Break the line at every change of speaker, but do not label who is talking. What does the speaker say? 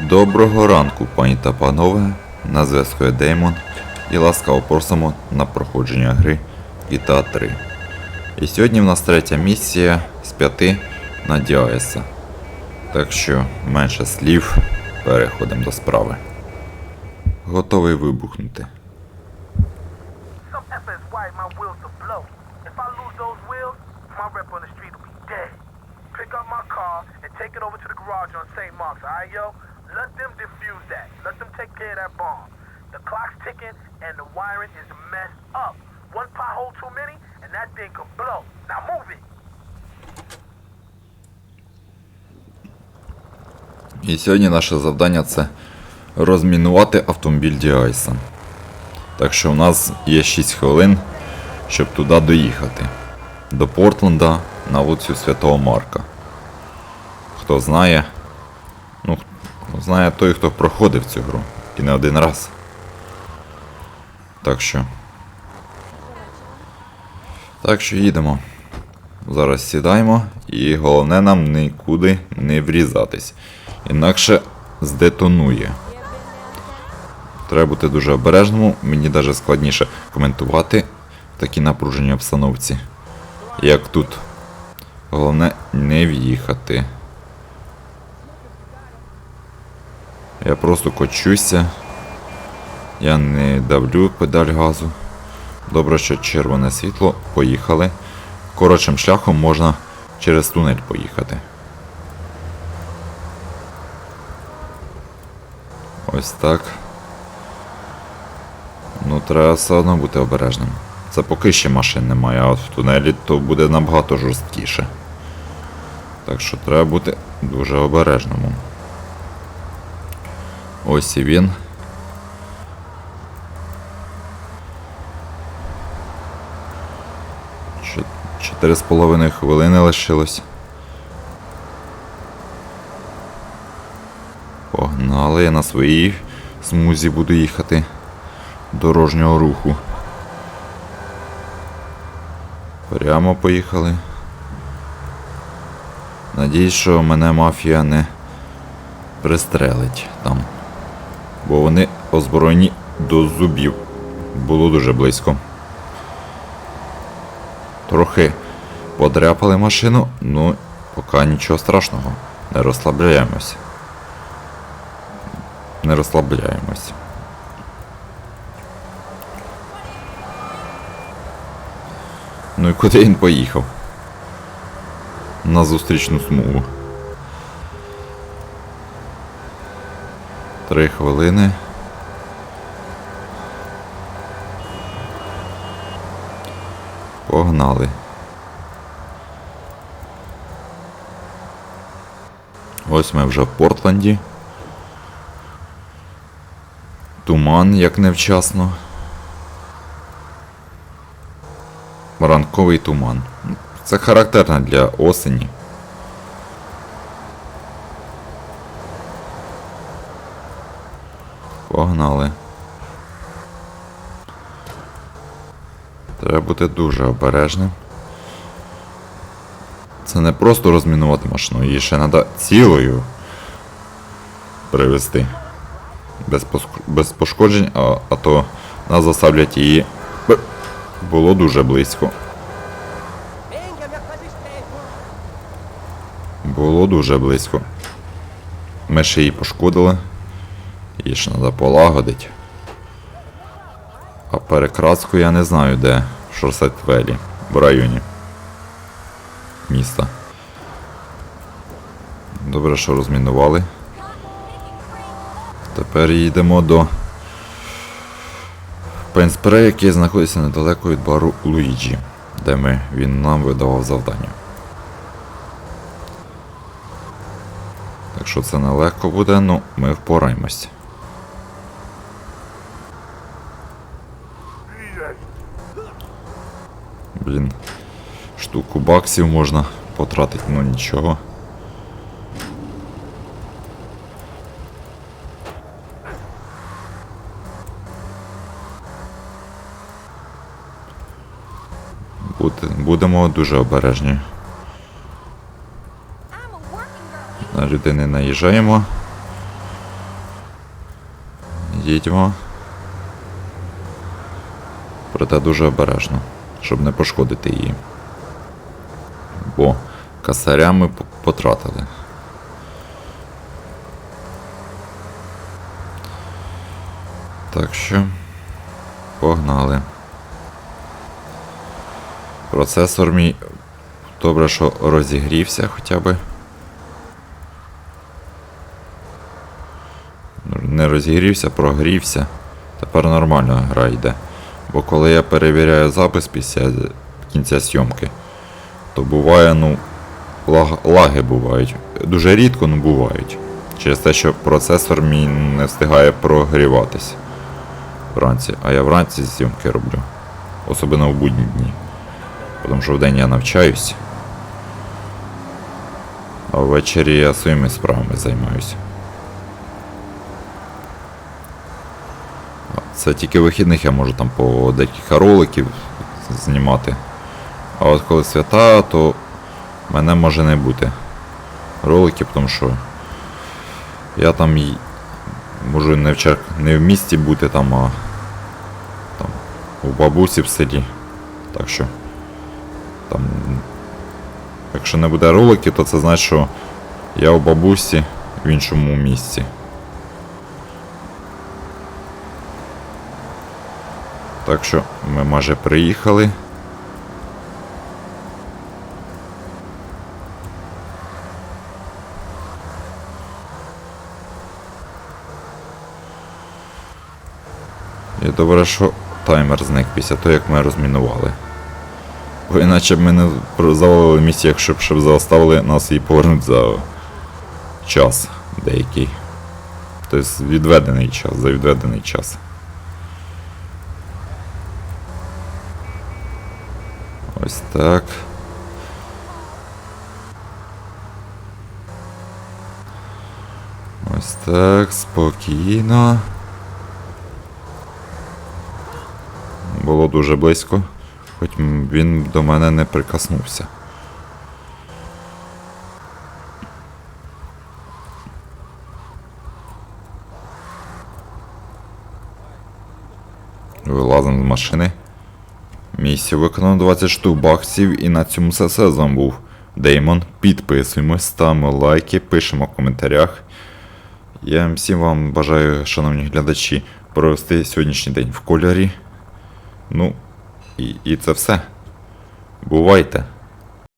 Доброго ранку, пані та панове. На зв'язку є Деймон і ласкаво просимо на проходження гри GTA 3. І сьогодні в нас третя місія з п'яти на Діаеса. Так що менше слів, переходимо до справи. Готовий вибухнути.
Take it over to the garage on St. Mark's, alright, yo? Let them defuse that. Let them take care of that bomb. The clock's ticking and the wiring is messed up. One pothole too many and that thing could blow. Now move it.
І сьогодні наше завдання це розмінувати автомобіль Діайса. Так що у нас є 6 хвилин, щоб туди доїхати. До Портленда на вулицю Святого Марка. Хто знає, ну, знає той, хто проходив цю гру. І не один раз. Так що. Так що їдемо. Зараз сідаємо і головне нам нікуди не врізатись. Інакше здетонує. Треба бути дуже обережному, мені навіть складніше коментувати в такій напруженій обстановці. Як тут. Головне не в'їхати. Я просто кочуся. Я не давлю педаль газу. Добре, що червоне світло. Поїхали. Коротшим шляхом можна через тунель поїхати. Ось так. Ну, треба все одно бути обережним. Це поки ще машин немає, а от в тунелі то буде набагато жорсткіше. Так що треба бути дуже обережному. Ось і він. Чотири з половиною хвилини лишилось. Погнали, я на своїй смузі буду їхати дорожнього руху. Прямо поїхали. Надіюсь, що мене мафія не пристрелить там. Бо вони озброєні до зубів. Було дуже близько. Трохи подряпали машину, ну поки нічого страшного. Не розслабляємось. Не розслабляємось. Ну і куди він поїхав? На зустрічну смугу. Три хвилини. Погнали. Ось ми вже в Портленді. Туман, як невчасно. Ранковий туман. Це характерно для осені. Погнали. Треба бути дуже обережним. Це не просто розмінувати машину, її ще треба цілою привезти. Без, без пошкоджень, а, а то нас заставлять її. Було дуже близько. Було дуже близько. Ми ще її пошкодили. Її ж треба полагодити. А перекраску я не знаю де. В Шорсет-Велі. В районі. Міста. Добре, що розмінували. Тепер їдемо до Пенспре, який знаходиться недалеко від бару Луїджі, де ми, він нам видавав завдання. Так що це нелегко буде, ну ми впораємось. Блін, штуку баксів можна потратити, ну нічого. Будемо дуже обережні. На людей не наїжджаємо. Їдьмо. Проте дуже обережно, щоб не пошкодити її. Бо касаря ми потратили. Так що погнали. Процесор мій добре, що розігрівся хоча би. Ну, Не розігрівся, прогрівся. Тепер нормально гра йде. Бо коли я перевіряю запис після кінця зйомки, то буває, ну, лаг, лаги бувають. Дуже рідко, ну бувають. Через те, що процесор мій не встигає прогріватись вранці. А я вранці зйомки роблю. Особливо в будні дні. Тому що вдень я навчаюсь. А ввечері я своїми справами займаюся. Це тільки вихідних я можу там по декілька роликів знімати. А от коли свята, то мене може не бути роликів, тому що я там можу не в, Чер... не в місті бути там, а там у бабусі в селі. Так що там. Якщо не буде роликів, то це значить, що я у бабусі в іншому місці. Так що ми майже приїхали. І добре, що таймер зник після того, як ми розмінували. Бо іначе б ми не завалили місці, якщо б щоб заставили нас і повернути за час деякий. Тобто відведений час, за відведений час. Ось так. Ось так, спокійно. Було дуже близько, хоч він до мене не прикоснувся. Вилазимо з машини. Місію виконав 20 штук баксів і на цьому все сезон був Деймон. Підписуємось, ставимо лайки, пишемо в коментарях. Я всім вам бажаю, шановні глядачі, провести сьогоднішній день в кольорі. Ну, і, і це все. Бувайте!